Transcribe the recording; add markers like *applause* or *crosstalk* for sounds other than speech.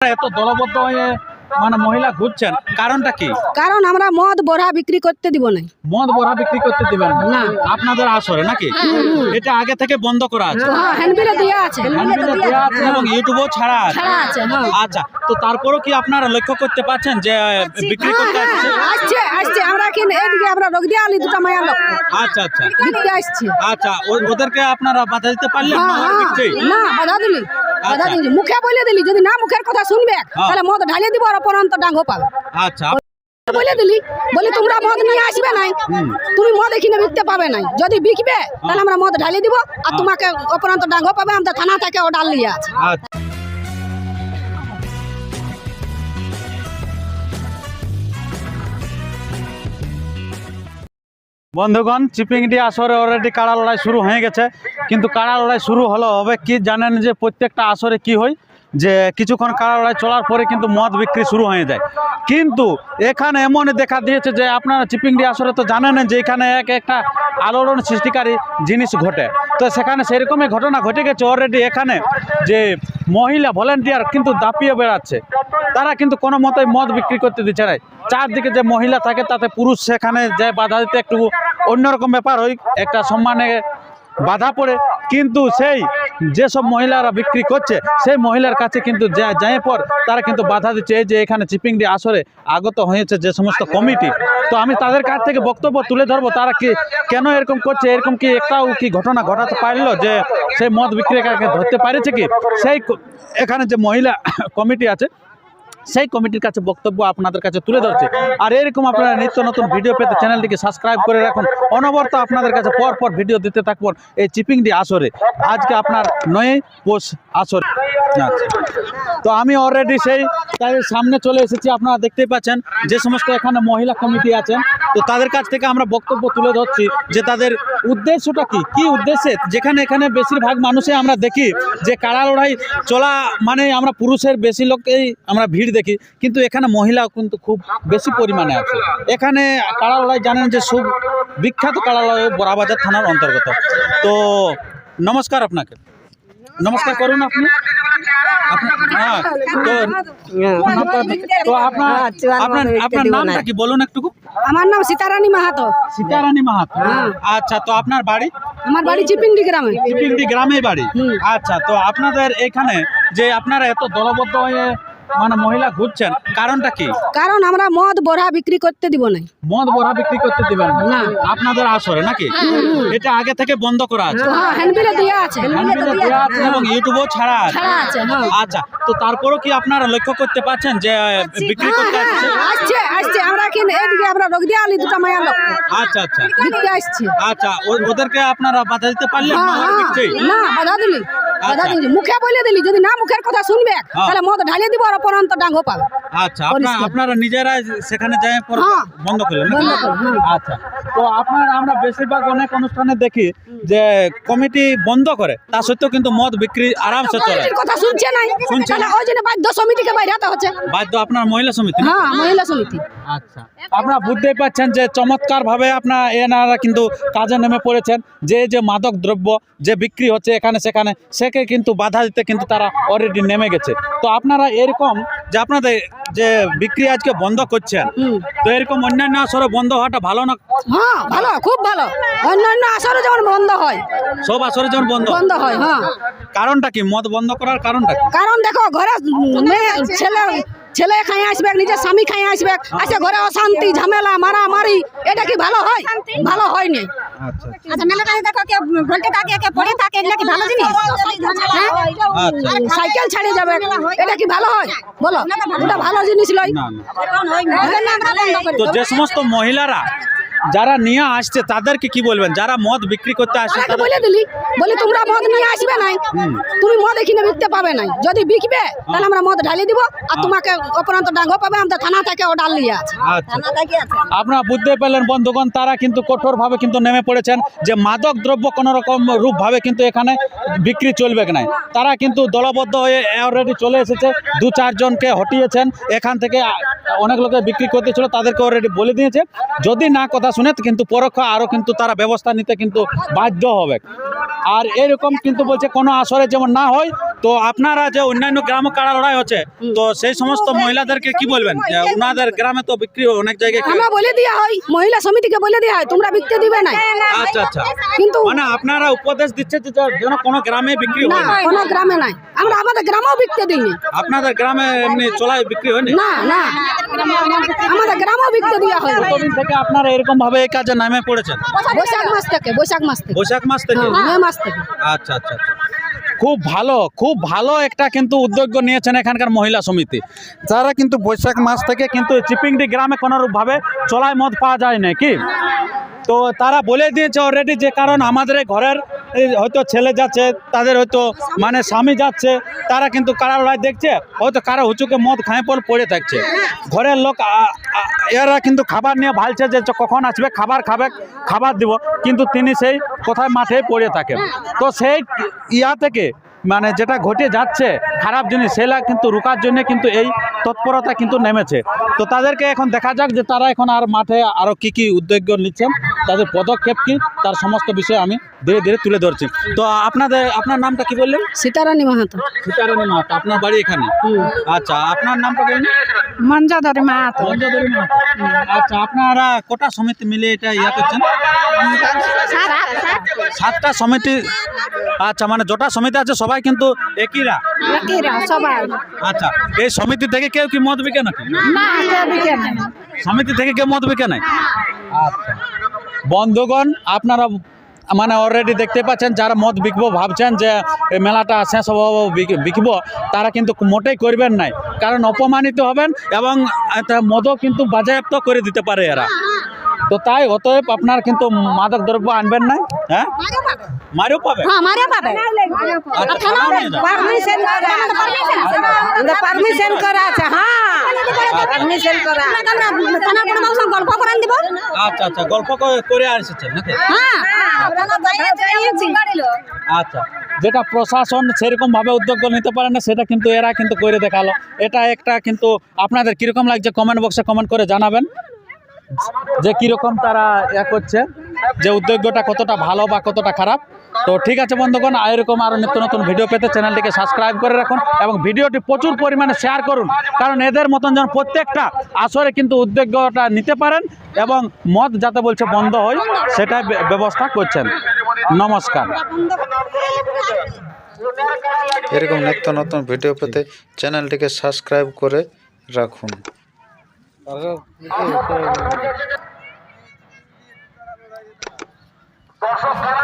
এত দলবদ্ধ হয়ে মানে মহিলা ঘুরছেন কারণটা কি কারণ আমরা মদ বড়া বিক্রি করতে দিব না মদ বড়া বিক্রি করতে দিবেন না। আপনাদের আসরে নাকি এটা আগে থেকে বন্ধ করা আছে হ্যাঁ হ্যান্ডবিলে দেওয়া আছে হ্যান্ডবিলে দেয়া আছে এবং ইউটিউবেও ছাড়া আছে ছাড়া আছে হ্যাঁ আচ্ছা তো তারপরও কি আপনারা লক্ষ্য করতে পারছেন যে বিক্রি হ্যাঁ, করতে আসছে হ্যাঁ, আসছে আসছে আমরা কি এদিকে আমরা রোগ দিয়ে আলি দুটা মায়া লোক আচ্ছা আচ্ছা আসছে আচ্ছা ওদেরকে আপনারা বাধা দিতে পারলেন হ্যাঁ না হ্যাঁ না বাধা দিলি বাধা দিদি মুখে বলে দিলি যদি না মুখের কথা শুনবে হ্যাঁ। তাহলে মদ ঢালিয়ে দিব আর অপরন্ত ডাঙ্গো পাবে। আচ্ছা। বলে দিলি বলে তোমরা মদ নিয়ে আসবে নাই তুমি মদ এখানে বিকতে পাবে নাই। যদি বিকবে তাহলে আমরা মদ ঢালিয়ে দিব আর তোমাকে অপরান্ত ডাঙ্গো পাবে আমরা থানা থেকে ও ডাল নিয়ে আছে বন্ধুগণ চিপিংটি আসরে অলরেডি কাড়া লড়াই শুরু হয়ে গেছে। কিন্তু কাড়া লড়াই শুরু হলো হবে কি জানেন যে প্রত্যেকটা আসরে কি হয়? যে কিছুক্ষণ কাড়া লড়াই চলার পরে কিন্তু মদ বিক্রি শুরু হয়ে যায়। কিন্তু এখানে এমনই দেখা দিয়েছে যে আপনারা চিপিংডি আসরে তো জানেন যে এখানে এক একটা আলোড়ন সৃষ্টিকারী জিনিস ঘটে। তো সেখানে সেরকমই ঘটনা ঘটে গেছে অলরেডি এখানে যে মহিলা ভলেন্টিয়ার কিন্তু দাপিয়ে বেড়াচ্ছে। তারা কিন্তু কোনো মতেই মদ বিক্রি করতে দিচ্ছে না। চারদিকে যে মহিলা থাকে তাতে পুরুষ সেখানে যে বাধা দিতে একটু অন্যরকম ব্যাপার হয়, একটা সম্মানে বাধা পড়ে। কিন্তু সেই যেসব মহিলারা বিক্রি করছে, সেই মহিলার কাছে কিন্তু যায় পর তারা কিন্তু বাধা দিচ্ছে। এই যে এখানে চিপিংডি আসরে আগত হয়েছে যে সমস্ত কমিটি তো আমি তাদের কাছ থেকে বক্তব্য তুলে ধরবো, তারা কি কেন এরকম করছে, এরকম কি একটাও কি ঘটনা ঘটাতে পারল যে সেই মদ বিক্রেতাকে ধরতে পারেছে কি? সেই এখানে যে মহিলা *coughs* কমিটি আছে সেই কমিটির কাছে বক্তব্য আপনাদের কাছে তুলে ধরছে। আর এরকম আপনারা নিত্য নতুন ভিডিও পেতে চ্যানেলটিকে সাবস্ক্রাইব করে রাখুন। অনবরত আপনাদের কাছে পর পর ভিডিও দিতে থাকব এই চিপিংডি আসরে। আজকে আপনার নয় পোষ আসর। তো আমি অলরেডি সেই তাদের সামনে চলে এসেছি, আপনারা দেখতেই পাচ্ছেন যে সমস্ত এখানে মহিলা কমিটি আছেন। তো তাদের কাছ থেকে আমরা বক্তব্য তুলে ধরছি যে তাদের উদ্দেশ্যটা কি? কি উদ্দেশ্যে? যেখানে এখানে বেশিরভাগ মানুষে আমরা দেখি যে কাড়া লড়াই চলা মানে আমরা পুরুষের বেশি লোককেই আমরা ভিড় দেখি কিন্তু এখানে মহিলাও কিন্তু খুব বেশি পরিমাণে আছে। এখানে লড়াই জানেন যে খুব বিখ্যাত লড়াই বড়াবাজার থানার অন্তর্গত। তো নমস্কার আপনাকে। নমস্কার করুন আপনি। হ্যাঁ, তো তো আপনার আপনার আপনার কি বলুন একটু? আমার নাম সীতারানী মাহাতো। সীতারানী মাহাতো। আচ্ছা তো আপনার বাড়ি? আমার বাড়ি চিপিংডি গ্রামে। চিপিংডি গ্রামে বাড়ি। আচ্ছা তো আপনাদের এখানে যে আপনারা এত দলবদ্ধ হয়ে মানে মহিলা ঘুরছেন কারণটা কি? কারণ আমরা মদ বড়া বিক্রি করতে দিব না। মদ বড়া বিক্রি করতে দিবেন না। আপনাদের আসরে নাকি? এটা আগে থেকে বন্ধ করা আছে। হ্যাঁ হ্যান্ডবিলে দেওয়া আছে হ্যান্ডবিলে দেয়া আছে। এবং ইউটিউবেও ছাড়া আছে। ছাড়া আছে হ্যাঁ। আচ্ছা তো তারপরেও কি আপনারা লক্ষ্য করতে পারছেন যে বিক্রি করতে আসছে? আসছে আসছে। আমরা কি এদিকে আমরা রোগ দিয়ে আলি দুটা মায়া লোক। আচ্ছা আচ্ছা। বিকতে আসছে। আচ্ছা ওদেরকে আপনারা বাধা দিতে পারলেন হ্যাঁ না? হ্যাঁ। না বাধা দিলি বাধা আচ্ছা। দিলি মুখে বলে দিলি যদি না মুখের কথা শুনবে তাহলে মদ ঢালিয়ে দিব আর অপরন্ত ডাঙ্গো পাবে আচ্ছা আপনারা নিজেরা সেখানে যায় হ্যাঁ। বন্ধ করলেন হ্যাঁ। আচ্ছা তো আপনার আমরা বেশিরভাগ অনেক অনুষ্ঠানে দেখি যে কমিটি বন্ধ করে। তা সত্ত্বেও কিন্তু মদ বিক্রি আরামসে চলে। কথা শুনছে নাই? শুনছে তাহলে ওই জন্য বাধ্য সমিতিকে বাইরাতে হচ্ছে। বাধ্য আপনার মহিলা সমিতি? হ্যাঁ মহিলা সমিতি। আচ্ছা। আপনারা বুঝতেই পাচ্ছেন যে চমৎকার ভাবে আপনার এনারা কিন্তু কাজে নেমে পড়েছেন। যে যে মাদক দ্রব্য যে বিক্রি হচ্ছে এখানে সেখানে সেকে কিন্তু বাধা দিতে কিন্তু তারা অলরেডি নেমে গেছে। তো আপনারা এরকম যে আপনাদের যে বিক্রি আজকে বন্ধ করছেন তো এরকম অন্যান্য আসরে বন্ধ হওয়াটা ভালো না? হ্যাঁ ভালো খুব ভালো। অন্যান্য আসরে যেমন বন্ধ হয়। সব আসরে যেমন বন্ধ। বন্ধ হয় হ্যাঁ। কারণটা কি? মদ বন্ধ করার কারণটা কি? কারণ দেখো ঘরে মেয়ে ছেলে ছেলে খাই আসবে নিজের স্বামী খাই আসবে আসে ঘরে অশান্তি ঝামেলা মারামারি এটা কি ভালো হয়? ভালো হয় না আচ্ছা। আচ্ছা মেলাটা দেখো কে ঘন্টে থাকে কে পড়ে থাকে এগুলা কি ভালো জিনিস? হ্যাঁ? আচ্ছা। সাইকেল ছাড়িয়ে যাবে এটা কি ভালো হয়? বলো এটা ভালো জিনিস লয়। তো যে সমস্ত মহিলারা যারা নিয়ে আসছে তাদেরকে কি বলবেন? যারা মদ বিক্রি করতে আসছে বলে দিলি। বলে তোমরা মদ নিয়ে আসবে নাই। তুমি মদ এখানে বিকতে পাবে নাই। যদি বিকবে তাহলে আমরা মদ ঢালিয়ে দিব আর তোমাকে অপরন্ত ডাঙ্গো পাবে আমরা থানা থেকে ডাল নিয়ে আছে আচ্ছা। থানা থেকে আছে। আপনারা বুঝতে পারলেন বন্ধুগণ তারা কিন্তু কঠোরভাবে কিন্তু নেমে পড়েছেন যে মাদক দ্রব্য কোনো রকম রূপভাবে কিন্তু এখানে বিক্রি চলবে না তারা কিন্তু দলবদ্ধ হয়ে অলরেডি চলে এসেছে। দু চারজনকে হটিয়েছেন। এখান থেকে অনেক লোকে বিক্রি করতে ছিল তাদেরকে অলরেডি বলে দিয়েছে। যদি না কথা শুনে কিন্তু পরোক্ষ আরও কিন্তু তারা ব্যবস্থা নিতে কিন্তু বাধ্য হবে। আর এরকম কিন্তু বলছে কোনো আসরে যেমন না হয় তো আপনারা যে অন্যান্য গ্রামে কাড়া লড়াই হচ্ছে তো সেই সমস্ত মহিলাদেরকে কি বলবেন? যে ওনাদের গ্রামে তো বিক্রি হয় অনেক জায়গায় আমরা বলে দেওয়া হয় মহিলা সমিতিকে বলে দেওয়া হয় তোমরা বিক্রি দিবে না। আচ্ছা আচ্ছা। কিন্তু মানে আপনারা উপদেশ দিচ্ছে যে যেন কোনো গ্রামে বিক্রি হয় না। কোনো গ্রামে নাই। আমরা আমাদের গ্রামেও বিকতে দিইনি। আপনাদের গ্রামে এমনি চলাই বিক্রি হয়নি? না না। আমাদের গ্রামেও বিক্রি দেওয়া হয়। কতদিন থেকে আপনারা এরকম ভাবে এই কাজে নামে পড়েছেন? বৈশাখ মাস থেকে বৈশাখ মাস থেকে। বৈশাখ মাস থেকে? হ্যাঁ, মে মাস থেকে। আচ্ছা আচ্ছা আচ্ছা। খুব ভালো খুব ভালো একটা কিন্তু উদ্যোগ নিয়েছেন এখানকার মহিলা সমিতি। যারা কিন্তু বৈশাখ মাস থেকে কিন্তু চিপিংডি গ্রামে কোনোরূপভাবে চলায় মদ পাওয়া যায় না কি? তো তারা বলে দিয়েছে অলরেডি যে কারণ আমাদের ঘরের হয়তো ছেলে যাচ্ছে, তাদের হয়তো মানে স্বামী যাচ্ছে, তারা কিন্তু কারা লড়াই দেখছে? হয়তো কারও হুচুকে মদ খায় পর পড়ে থাকছে। ঘরের লোক এরা কিন্তু খাবার নিয়ে ভালছে যে কখন আসবে, খাবার খাবে, খাবার দিব। কিন্তু তিনি সেই কোথায় মাঠে পড়ে থাকেন। তো সেই ইয়া থেকে মানে যেটা ঘটে যাচ্ছে খারাপ জিনিস সেটা কিন্তু রুকার জন্য কিন্তু এই তৎপরতা কিন্তু নেমেছে। তো তাদেরকে এখন দেখা যাক যে তারা এখন আর মাঠে আরও কি কি উদ্যোগ নিচ্ছেন তাদের পদক্ষেপ কি তার সমস্ত বিষয় আমি ধীরে ধীরে তুলে ধরছি। তো আপনাদের আপনার নামটা কি বললেন? সীতারানী মাহাতো। সীতারানী মাহাতো আপনার বাড়ি এখানে? আচ্ছা আপনার নামটা বলুন। মঞ্জাধরী মাহাতো। মঞ্জুরি মাহাতো। আচ্ছা আপনারা কোটা সমিতি মিলে এটা ইয়া করছেন? সাতটা সমিতি আচ্ছা মানে যটা সমিতি আছে সবাই কিন্তু একইরা সবাই। আচ্ছা এই সমিতি থেকে কেউ কি মত বিকে নাকি? না কেউ বিকে সমিতি থেকে কেউ মত বিকে নাই? আচ্ছা। বন্ধুগণ আপনারা মানে অলরেডি দেখতে পাচ্ছেন যারা মদ বিকবো ভাবছেন যে এই মেলাটা শেষ হব হব বিক- বিকবো তারা কিন্তু মোটেই করবেন নাই। কারণ অপমানিত হবেন এবং মদও কিন্তু বাজেয়াপ্ত করে দিতে পারে এরা। তো তাই অতএব আপনার কিন্তু মাদক দ্রব্য আনবেন না হ্যাঁ? মারিও পাবে? হ্যাঁ মারে পাবে। আচ্ছা। পারমিশন করা আমরা পারমিশন করা আছে। হ্যাঁ। পারমিশন করা থানা করে বাবু গল্প করান দিব? আচ্ছা আচ্ছা গল্প করে- করে আসছেন নাকি? হ্যাঁ। আচ্ছা যেটা প্রশাসন সেরকম ভাবে উদ্যোগ নিতে পারে না সেটা কিন্তু এরা কিন্তু করে দেখাল। এটা একটা কিন্তু আপনাদের কীরকম লাগছে কমেন্ট বক্সে কমেন্ট করে জানাবেন। যে কীরকম তারা ইয়া করছে, যে উদ্যোগটা কতটা ভালো বা কতটা খারাপ। তো ঠিক আছে বন্ধুগণ এরকম আরও নিত্য নতুন ভিডিও পেতে চ্যানেলটিকে সাবস্ক্রাইব করে রাখুন এবং ভিডিওটি প্রচুর পরিমাণে শেয়ার করুন। কারণ এদের মতন যেন প্রত্যেকটা আসরে কিন্তু উদ্যোগটা নিতে পারেন এবং মদ যাতে বলছে বন্ধ হয় সেটা ব্যবস্থা করছেন। নমস্কার। এরকম নিত্য নতুন ভিডিও পেতে চ্যানেলটিকে সাবস্ক্রাইব করে রাখুন। আপনার